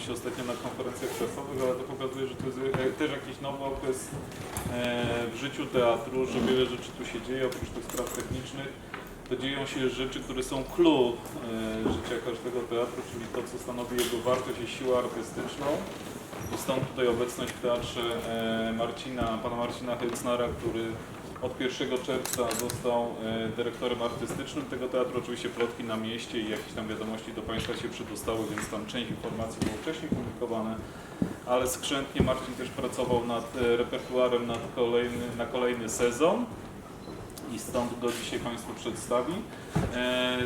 się ostatnio na konferencjach prasowych, ale to pokazuje, że to jest e, też jakiś nowy okres e, w życiu teatru, że wiele rzeczy tu się dzieje, oprócz tych spraw technicznych. To dzieją się rzeczy, które są clue e, życia każdego teatru, czyli to, co stanowi jego wartość i siłę artystyczną. Stąd tutaj obecność w teatrze Marcina, pana Marcina Hylcnara, który od 1 czerwca został e, dyrektorem artystycznym tego teatru. Oczywiście plotki na mieście i jakieś tam wiadomości do Państwa się przedostały, więc tam część informacji było wcześniej publikowane. Ale skrzętnie Marcin też pracował nad e, repertuarem nad kolejny, na kolejny sezon i stąd go dzisiaj Państwu przedstawi.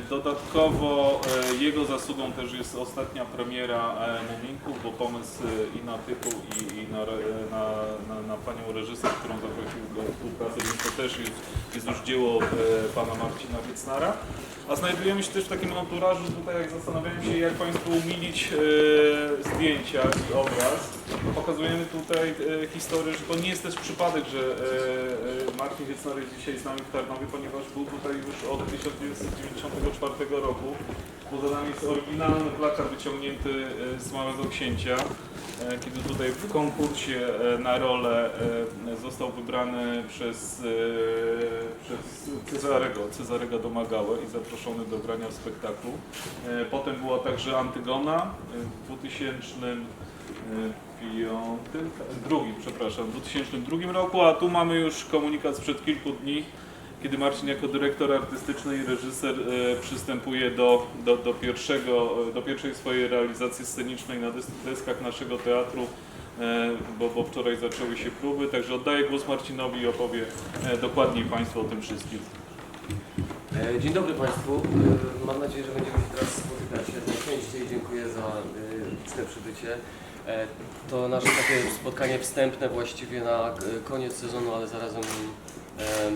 Dodatkowo e, jego zasługą też jest ostatnia premiera e, Muminków, bo pomysł e, i na tytuł i, i na, na, na, na panią reżyser, którą zaprosił do współpracy, więc to też jest, jest już dzieło pana Marcina Wiecnara. A znajdujemy się też w takim anturażu, tutaj jak zastanawiałem się, jak Państwu umilić zdjęcia i obraz. Pokazujemy tutaj historię, że to nie jest też przypadek, że Marcin Wiecnar jest dzisiaj z nami w Tarnowie, ponieważ był tutaj już od 1994 roku. Poza nami jest oryginalny plakat wyciągnięty e, z Małego Księcia, e, kiedy tutaj w konkursie e, na rolę został wybrany przez, przez Cezarego, Cezarego Domagałę i zaproszony do grania w spektaklu. Potem była także Antygona w 2005, drugim, przepraszam, w 2002 roku, a tu mamy już komunikat sprzed kilku dni, kiedy Marcin jako dyrektor artystyczny i reżyser e, przystępuje do, do, do, pierwszego, do pierwszej swojej realizacji scenicznej na des- deskach naszego teatru, e, bo, bo wczoraj zaczęły się próby, także oddaję głos Marcinowi i opowie e, dokładniej Państwu o tym wszystkim. E, Dzień dobry Państwu. E, Mam nadzieję, że będziemy się teraz spotykać najczęściej. Dziękuję za e, liczne przybycie. E, To nasze takie spotkanie wstępne właściwie na e, koniec sezonu, ale zarazem e,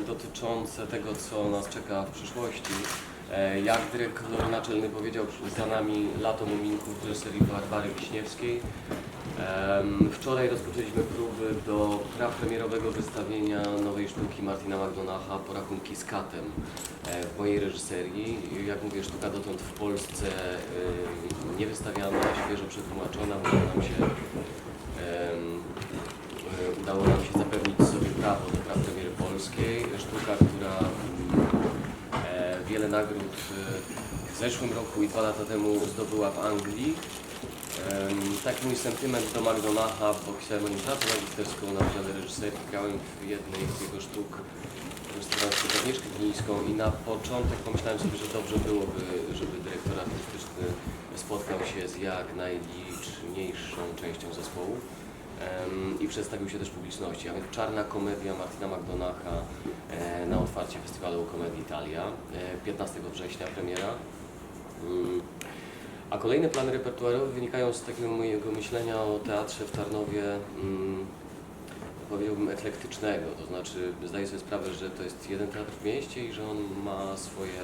dotyczące tego, co nas czeka w przyszłości. E, Jak dyrektor naczelny powiedział, za nami lato muminków reżyserii Barbary Wiśniewskiej. Wczoraj rozpoczęliśmy próby do prapremierowego wystawienia nowej sztuki Martina McDonacha Porachunki z katem e, w mojej reżyserii. Jak mówię, sztuka dotąd w Polsce e, nie wystawiana, świeżo przetłumaczona, udało nam się, e, udało nam się zapewnić sobie prawo do prapremiery polskiej. Sztuka, która mm, nagród e, w zeszłym roku i dwa lata temu zdobyła w Anglii. Em, Taki mój sentyment do McDonacha, bo pisałem o nim pracę magisterską na wydziale reżyserii. Grałem w jednej z jego sztuk reżyserując Agnieszkę Glińską i na początek pomyślałem sobie, że dobrze byłoby, żeby dyrektor artystyczny spotkał się z jak najliczniejszą częścią zespołu i przedstawił się też publiczności. A więc Czarna Komedia Martina McDonacha na otwarcie Festiwalu Komedii Italia, e, 15 września premiera. Mm. A kolejne plany repertuarowe wynikają z takiego mojego myślenia o teatrze w Tarnowie, mm, powiedziałbym eklektycznego, to znaczy zdaję sobie sprawę, że to jest jeden teatr w mieście i że on ma swoje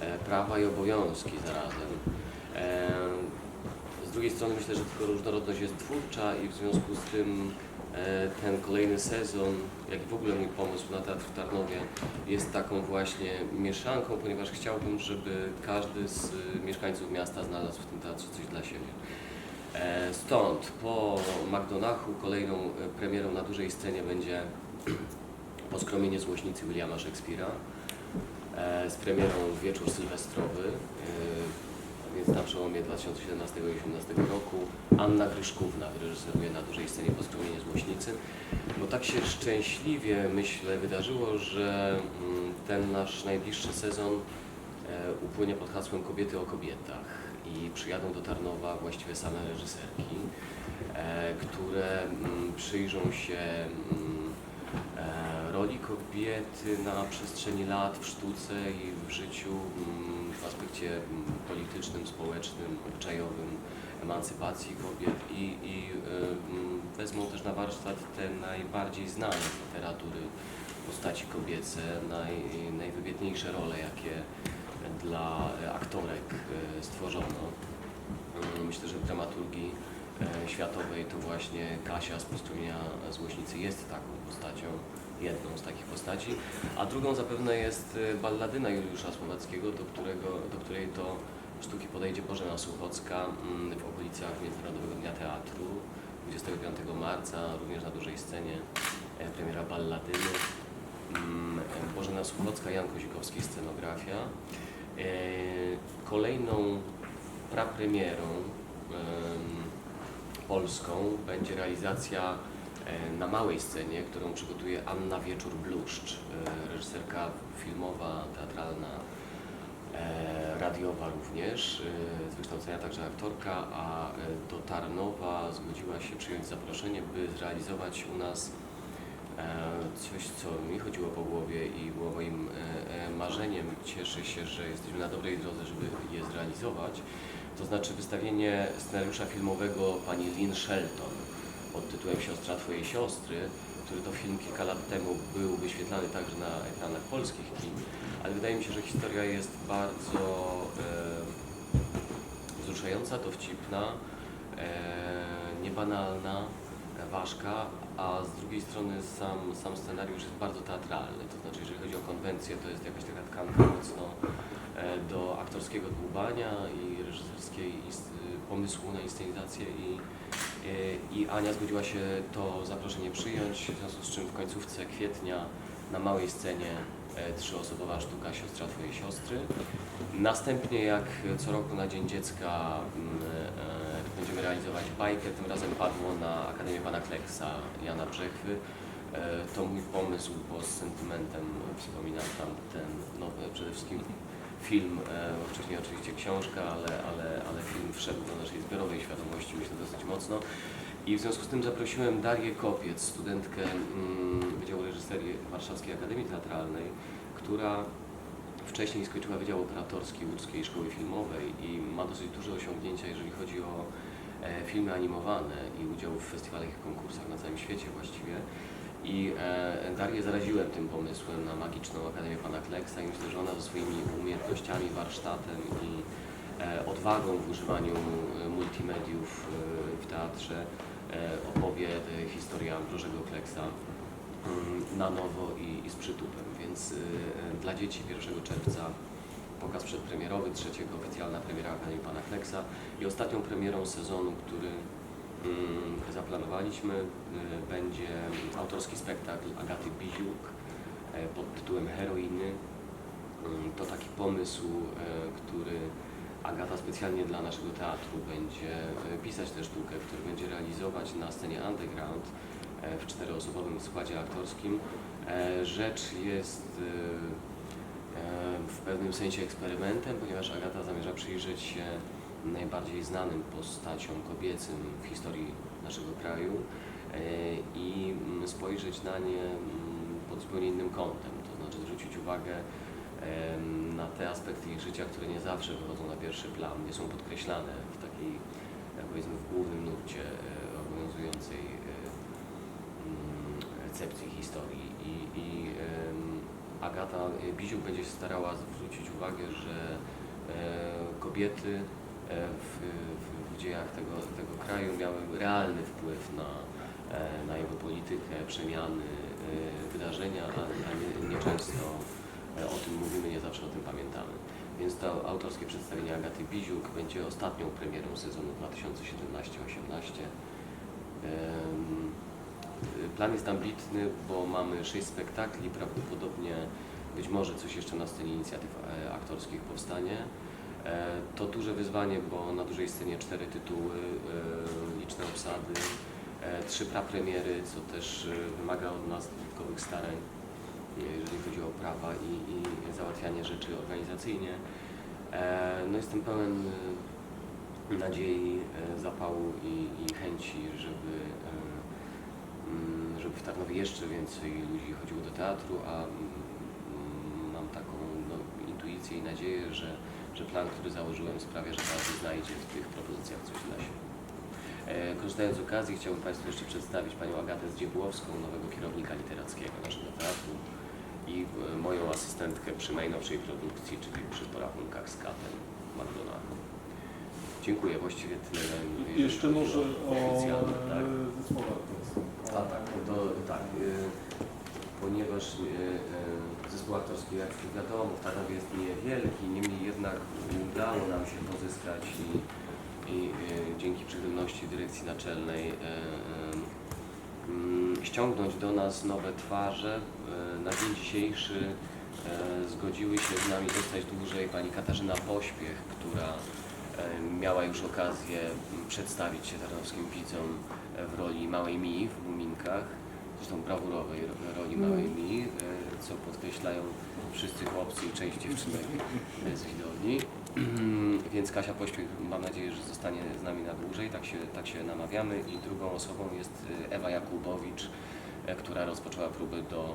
e, prawa i obowiązki zarazem. E, z drugiej strony myślę, że tylko różnorodność jest twórcza i w związku z tym e, ten kolejny sezon, jak i w ogóle mój pomysł na teatr w Tarnowie jest taką właśnie mieszanką, ponieważ chciałbym, żeby każdy z mieszkańców miasta znalazł w tym teatrze coś dla siebie. E, Stąd po McDonachu kolejną e, premierą na dużej scenie będzie Poskromienie złośnicy Williama Szekspira e, z premierą Wieczór Sylwestrowy, e, więc na przełomie 2017 i 2018 roku. Anna Gryszkówna wyreżyseruje na dużej scenie Poskromienie złośnicy, bo tak się szczęśliwie, myślę, wydarzyło, że mm, ten nasz najbliższy sezon e, upłynie pod hasłem Kobiety o kobietach i przyjadą do Tarnowa właściwie same reżyserki, e, które mm, przyjrzą się mm, e, roli kobiety na przestrzeni lat w sztuce i w życiu aspekcie mm, politycznym, społecznym, obyczajowym, emancypacji kobiet i, i e, mm, wezmą też na warsztat te najbardziej znane z literatury postaci kobiece, naj, najwybitniejsze role, jakie dla aktorek e, stworzono. Mm, Myślę, że w dramaturgii e, światowej to właśnie Kasia z Postrumienia Złośnicy jest taką postacią, jedną z takich postaci, a drugą zapewne jest e, balladyna Juliusza Słowackiego, do, którego, do której to sztuki podejdzie Bożena Suchocka mm, w okolicach Międzynarodowego Dnia Teatru 25 marca, również na dużej scenie e, premiera Balladyny. Mm, e, Bożena Suchocka, Jan Kozikowski, scenografia. E, Kolejną prapremierą em, polską będzie realizacja na małej scenie, którą przygotuje Anna Wieczór-Bluszcz, e, reżyserka filmowa, teatralna, e, radiowa również, e, z wykształcenia także aktorka, a e, do Tarnowa zgodziła się przyjąć zaproszenie, by zrealizować u nas e, coś, co mi chodziło po głowie i było moim e, e, marzeniem. Cieszę się, że jesteśmy na dobrej drodze, żeby je zrealizować. To znaczy wystawienie scenariusza filmowego pani Lynn Shelton pod tytułem Siostra Twojej Siostry, który to film kilka lat temu był wyświetlany także na ekranach polskich kin, ale wydaje mi się, że historia jest bardzo e, wzruszająca, dowcipna, e, niebanalna, ważka, a z drugiej strony sam, sam scenariusz jest bardzo teatralny, to znaczy jeżeli chodzi o konwencję, to jest jakaś taka tkanka mocno e, do aktorskiego dłubania i reżyserskiej pomysłu na inscenizację i, e, i Ania zgodziła się to zaproszenie przyjąć, w związku z czym w końcówce kwietnia na małej scenie e, trzyosobowa sztuka Siostra Twojej Siostry. Następnie jak co roku na Dzień Dziecka mm, e, będziemy realizować bajkę, tym razem padło na Akademię Pana Kleksa Jana Brzechwy. To mój pomysł, bo z sentymentem wspominam tam ten nowy, przede wszystkim film, e, wcześniej oczywiście książka, ale, ale, ale film wszedł do naszej zbiorowej świadomości, myślę, dosyć mocno. I w związku z tym zaprosiłem Darię Kopiec, studentkę mm, Wydziału Reżyserii Warszawskiej Akademii Teatralnej, która wcześniej skończyła Wydział Operatorski Łódzkiej Szkoły Filmowej i ma dosyć duże osiągnięcia, jeżeli chodzi o e, filmy animowane i udział w festiwalach i konkursach na całym świecie właściwie. I e, Darię zaraziłem tym pomysłem na magiczną Akademię Pana Kleksa i myślę, że ona ze swoimi umiejętnościami, warsztatem i e, odwagą w używaniu e, multimediów e, w teatrze opowie historię Ambrożego Kleksa mm, na nowo i, z przytupem. Więc dla dzieci 1 czerwca pokaz przedpremierowy, trzeciego oficjalna premiera Akademii Pana Kleksa i ostatnią premierą sezonu, który zaplanowaliśmy, y, będzie autorski spektakl Agaty Biziuk e, pod tytułem Heroiny. Mm, To taki pomysł, e, który Agata specjalnie dla naszego teatru będzie pisać tę sztukę, który będzie realizować na scenie underground w czteroosobowym składzie aktorskim. E, Rzecz jest e, w pewnym sensie eksperymentem, ponieważ Agata zamierza przyjrzeć się najbardziej znanym postaciom kobiecym w historii naszego kraju e, i spojrzeć na nie mm, pod zupełnie innym kątem, to znaczy zwrócić uwagę na te aspekty ich życia, które nie zawsze wychodzą na pierwszy plan, nie są podkreślane w takiej, e, powiedzmy, w głównym nurcie e, obowiązującej mm, recepcji historii. I, i Agata Biziuk będzie się starała zwrócić uwagę, że kobiety w, w, w dziejach tego, tego kraju miały realny wpływ na, e, na jego politykę, przemiany, e, wydarzenia, a, nie, nieczęsto e, o tym mówimy, nie zawsze o tym pamiętamy. Więc to autorskie przedstawienie Agaty Biziuk będzie ostatnią premierą sezonu 2017-18. Em, Plan jest ambitny, bo mamy sześć spektakli, prawdopodobnie być może coś jeszcze na scenie inicjatyw e, aktorskich powstanie. E, To duże wyzwanie, bo na dużej scenie cztery tytuły, e, liczne obsady, e, trzy prapremiery, co też wymaga od nas dodatkowych starań, jeżeli chodzi o prawa i, i załatwianie rzeczy organizacyjnie. No jestem pełen nadziei, zapału i, i chęci, żeby mm, żeby w Tarnowie jeszcze więcej ludzi chodziło do teatru, a mm, mam taką no, intuicję i nadzieję, że, że plan, który założyłem sprawia, że każdy znajdzie w tych propozycjach coś dla siebie. E, Korzystając z okazji chciałbym Państwu jeszcze przedstawić Panią Agatę Zdziebłowską, nowego kierownika literackiego naszego teatru i e, moją asystentkę przy najnowszej produkcji, czyli przy porachunkach z Katem McDonalda. Dziękuję, właściwie tyle. Jeszcze może o oficjalne, tak. e, zespołach. A tak, to tak. Ponieważ e, e, zespół aktorski, jak wiadomo, w Tarnowie jest niewielki, niemniej jednak udało nam się pozyskać i, i e, dzięki przychylności dyrekcji naczelnej ściągnąć do nas nowe twarze. Na dzień dzisiejszy zgodziły się z nami zostać dłużej pani Katarzyna Pośpiech, która miała już okazję przedstawić się tarnowskim widzom w roli małej Mii w Muminkach, zresztą brawurowej ro- roli małej Mii, e, co podkreślają wszyscy chłopcy i część dziewczynek e, z widowni. Więc Kasia Pośpiech mam nadzieję, że zostanie z nami na dłużej, tak się, tak się namawiamy i drugą osobą jest e, Ewa Jakubowicz, która rozpoczęła próby do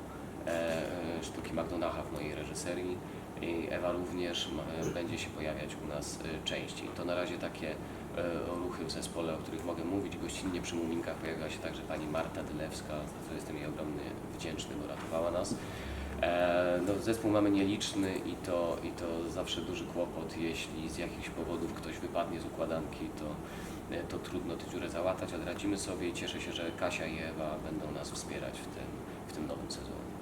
sztuki Magdonacha w mojej reżyserii. I Ewa również będzie się pojawiać u nas częściej. To na razie takie ruchy w zespole, o których mogę mówić. Gościnnie przy Muminkach pojawiła się także pani Marta Dylewska, za co jestem jej ogromnie wdzięczny, bo ratowała nas. E, no, zespół mamy nieliczny i to, i to zawsze duży kłopot, jeśli z jakichś powodów ktoś wypadnie z układanki, to, e, to trudno tę dziurę załatać, ale radzimy sobie i cieszę się, że Kasia i Ewa będą nas wspierać w tym, w tym nowym sezonie.